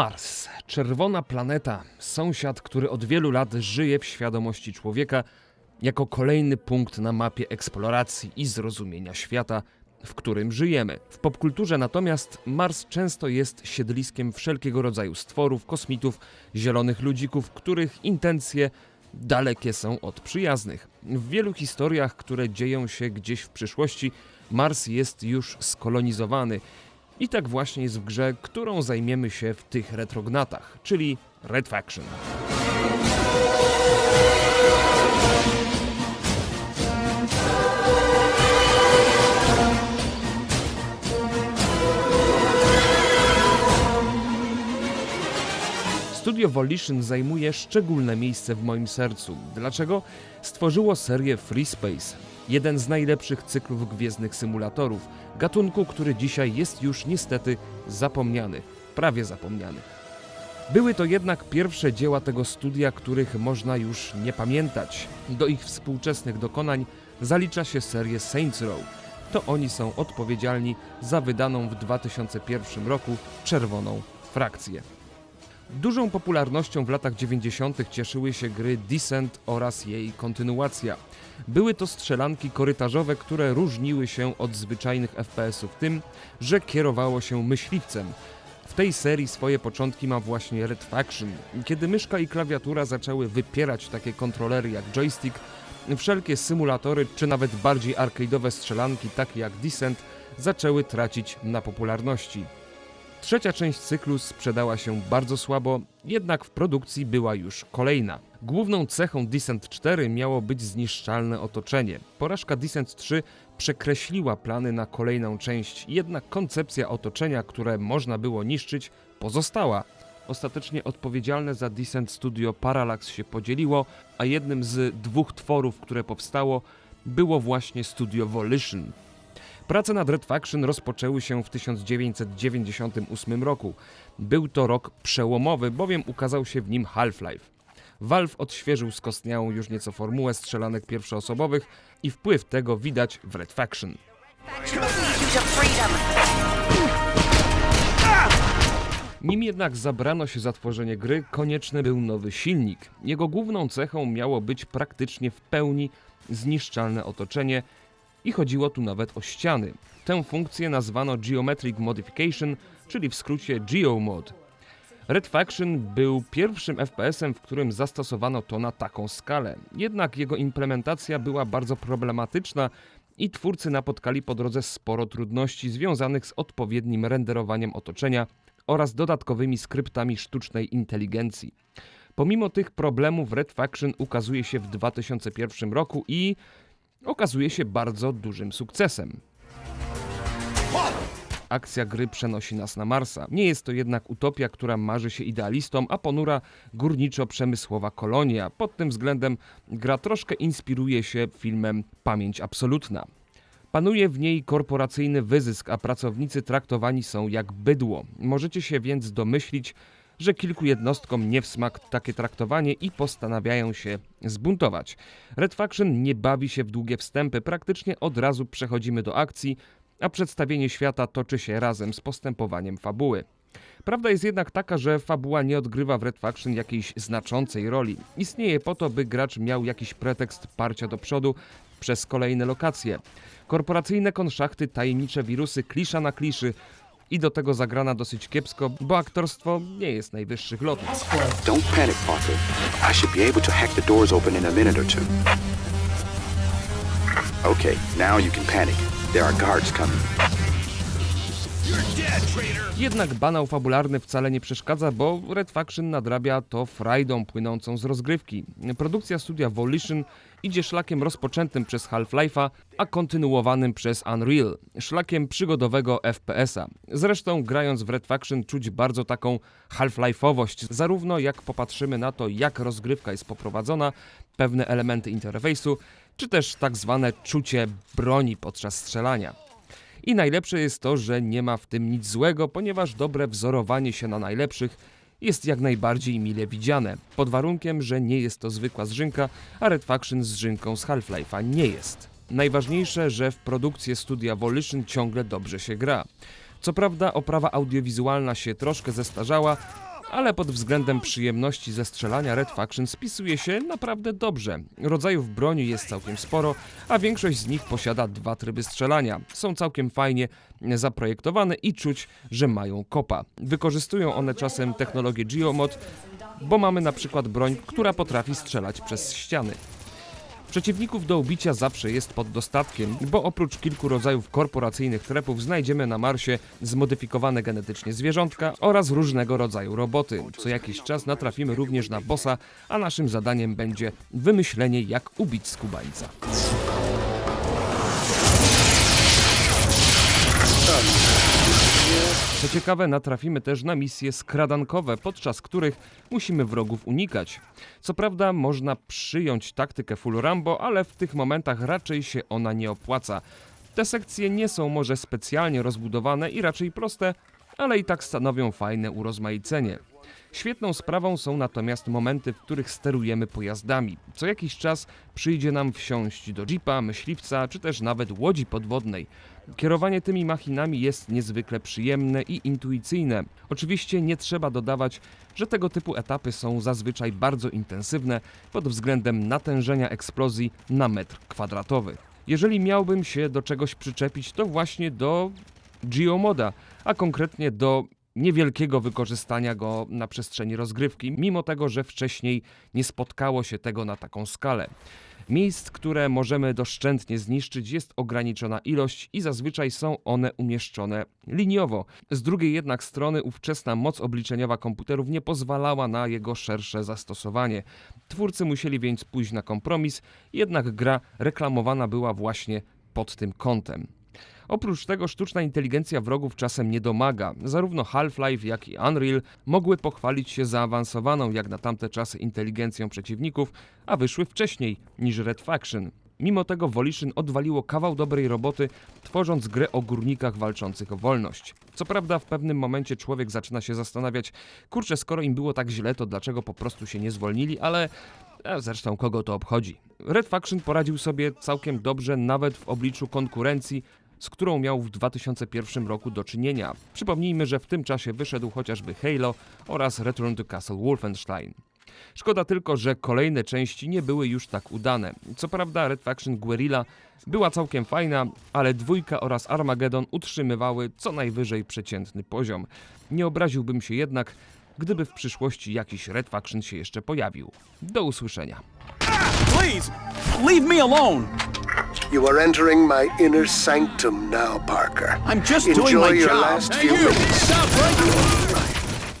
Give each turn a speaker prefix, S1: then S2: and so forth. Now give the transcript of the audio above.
S1: Mars, czerwona planeta, sąsiad, który od wielu lat żyje w świadomości człowieka jako kolejny punkt na mapie eksploracji i zrozumienia świata, w którym żyjemy. W popkulturze natomiast Mars często jest siedliskiem wszelkiego rodzaju stworów, kosmitów, zielonych ludzików, których intencje dalekie są od przyjaznych. W wielu historiach, które dzieją się gdzieś w przyszłości, Mars jest już skolonizowany. I tak właśnie jest w grze, którą zajmiemy się w tych retrognatach, czyli Red Faction. Studio Volition zajmuje szczególne miejsce w moim sercu. Dlaczego? Stworzyło serię Free Space, jeden z najlepszych cyklów gwiezdnych symulatorów, gatunku, który dzisiaj jest już niestety zapomniany, prawie zapomniany. Były to jednak pierwsze dzieła tego studia, których można już nie pamiętać. Do ich współczesnych dokonań zalicza się serię Saints Row. To oni są odpowiedzialni za wydaną w 2001 roku czerwoną frakcję. Dużą popularnością w latach 90. cieszyły się gry Descent oraz jej kontynuacja. Były to strzelanki korytarzowe, które różniły się od zwyczajnych FPS-ów tym, że kierowało się myśliwcem. W tej serii swoje początki ma właśnie Red Faction. Kiedy myszka i klawiatura zaczęły wypierać takie kontrolery jak joystick, wszelkie symulatory czy nawet bardziej arcade'owe strzelanki takie jak Descent zaczęły tracić na popularności. Trzecia część cyklu sprzedała się bardzo słabo, jednak w produkcji była już kolejna. Główną cechą Descent 4 miało być zniszczalne otoczenie. Porażka Descent 3 przekreśliła plany na kolejną część, jednak koncepcja otoczenia, które można było niszczyć, pozostała. Ostatecznie odpowiedzialne za Descent Studio Parallax się podzieliło, a jednym z dwóch tworów, które powstało, było właśnie studio Volition. Prace nad Red Faction rozpoczęły się w 1998 roku. Był to rok przełomowy, bowiem ukazał się w nim Half-Life. Valve odświeżył skostniałą już nieco formułę strzelanek pierwszoosobowych i wpływ tego widać w Red Faction. Nim jednak zabrano się za tworzenie gry, konieczny był nowy silnik. Jego główną cechą miało być praktycznie w pełni zniszczalne otoczenie i chodziło tu nawet o ściany. Tę funkcję nazwano Geometric Modification, czyli w skrócie GeoMod. Red Faction był pierwszym FPS-em, w którym zastosowano to na taką skalę. Jednak jego implementacja była bardzo problematyczna i twórcy napotkali po drodze sporo trudności związanych z odpowiednim renderowaniem otoczenia oraz dodatkowymi skryptami sztucznej inteligencji. Pomimo tych problemów Red Faction ukazuje się w 2001 roku i okazuje się bardzo dużym sukcesem. Akcja gry przenosi nas na Marsa. Nie jest to jednak utopia, która marzy się idealistom, a ponura górniczo-przemysłowa kolonia. Pod tym względem gra troszkę inspiruje się filmem Pamięć Absolutna. Panuje w niej korporacyjny wyzysk, a pracownicy traktowani są jak bydło. Możecie się więc domyślić, że kilku jednostkom nie w smak takie traktowanie i postanawiają się zbuntować. Red Faction nie bawi się w długie wstępy, praktycznie od razu przechodzimy do akcji, a przedstawienie świata toczy się razem z postępowaniem fabuły. Prawda jest jednak taka, że fabuła nie odgrywa w Red Faction jakiejś znaczącej roli. Istnieje po to, by gracz miał jakiś pretekst parcia do przodu przez kolejne lokacje. Korporacyjne konszachty, tajemnicze wirusy, klisza na kliszy i do tego zagrana dosyć kiepsko, bo aktorstwo nie jest najwyższych lotów.
S2: Don't panic, Parker. I should be able to hack the doors open in a minute or two. Okay, now you can panic. There are guards coming.
S1: Jednak banał fabularny wcale nie przeszkadza, bo Red Faction nadrabia to frajdą płynącą z rozgrywki. Produkcja studia Volition idzie szlakiem rozpoczętym przez Half-Life'a, a kontynuowanym przez Unreal, szlakiem przygodowego FPS-a. Zresztą grając w Red Faction czuć bardzo taką Half-Life'owość, zarówno jak popatrzymy na to, jak rozgrywka jest poprowadzona, pewne elementy interfejsu, czy też tak zwane czucie broni podczas strzelania. I najlepsze jest to, że nie ma w tym nic złego, ponieważ dobre wzorowanie się na najlepszych jest jak najbardziej mile widziane, pod warunkiem, że nie jest to zwykła zżynka, a Red Faction zżynką z Half-Life'a nie jest. Najważniejsze, że w produkcję studia Volition ciągle dobrze się gra. Co prawda oprawa audiowizualna się troszkę zestarzała, ale pod względem przyjemności ze strzelania Red Faction spisuje się naprawdę dobrze. Rodzajów broni jest całkiem sporo, a większość z nich posiada dwa tryby strzelania. Są całkiem fajnie zaprojektowane i czuć, że mają kopa. Wykorzystują one czasem technologię Geomod, bo mamy na przykład broń, która potrafi strzelać przez ściany. Przeciwników do ubicia zawsze jest pod dostatkiem, bo oprócz kilku rodzajów korporacyjnych trepów znajdziemy na Marsie zmodyfikowane genetycznie zwierzątka oraz różnego rodzaju roboty. Co jakiś czas natrafimy również na bossa, a naszym zadaniem będzie wymyślenie jak ubić skubańca. Co ciekawe, natrafimy też na misje skradankowe, podczas których musimy wrogów unikać. Co prawda, można przyjąć taktykę full Rambo, ale w tych momentach raczej się ona nie opłaca. Te sekcje nie są może specjalnie rozbudowane i raczej proste, ale i tak stanowią fajne urozmaicenie. Świetną sprawą są natomiast momenty, w których sterujemy pojazdami. Co jakiś czas przyjdzie nam wsiąść do jeepa, myśliwca czy też nawet łodzi podwodnej. Kierowanie tymi machinami jest niezwykle przyjemne i intuicyjne. Oczywiście nie trzeba dodawać, że tego typu etapy są zazwyczaj bardzo intensywne pod względem natężenia eksplozji na metr kwadratowy. Jeżeli miałbym się do czegoś przyczepić, to właśnie do Geomoda, a konkretnie do niewielkiego wykorzystania go na przestrzeni rozgrywki, mimo tego, że wcześniej nie spotkało się tego na taką skalę. Miejsc, które możemy doszczętnie zniszczyć, jest ograniczona ilość i zazwyczaj są one umieszczone liniowo. Z drugiej jednak strony ówczesna moc obliczeniowa komputerów nie pozwalała na jego szersze zastosowanie. Twórcy musieli więc pójść na kompromis, jednak gra reklamowana była właśnie pod tym kątem. Oprócz tego sztuczna inteligencja wrogów czasem nie domaga. Zarówno Half-Life, jak i Unreal mogły pochwalić się zaawansowaną jak na tamte czasy inteligencją przeciwników, a wyszły wcześniej niż Red Faction. Mimo tego Volition odwaliło kawał dobrej roboty, tworząc grę o górnikach walczących o wolność. Co prawda w pewnym momencie człowiek zaczyna się zastanawiać, kurczę, skoro im było tak źle, to dlaczego po prostu się nie zwolnili, ale a zresztą kogo to obchodzi. Red Faction poradził sobie całkiem dobrze nawet w obliczu konkurencji, z którą miał w 2001 roku do czynienia. Przypomnijmy, że w tym czasie wyszedł chociażby Halo oraz Return to Castle Wolfenstein. Szkoda tylko, że kolejne części nie były już tak udane. Co prawda Red Faction Guerrilla była całkiem fajna, ale dwójka oraz Armageddon utrzymywały co najwyżej przeciętny poziom. Nie obraziłbym się jednak, gdyby w przyszłości jakiś Red Faction się jeszcze pojawił. Do usłyszenia.
S3: Please, leave me alone.
S4: You are entering my inner sanctum now, Parker.
S3: I'm just
S4: Enjoy
S3: doing my
S4: your
S3: job.
S4: last
S3: Hey,
S4: few
S3: you!
S4: minutes.
S3: Stop right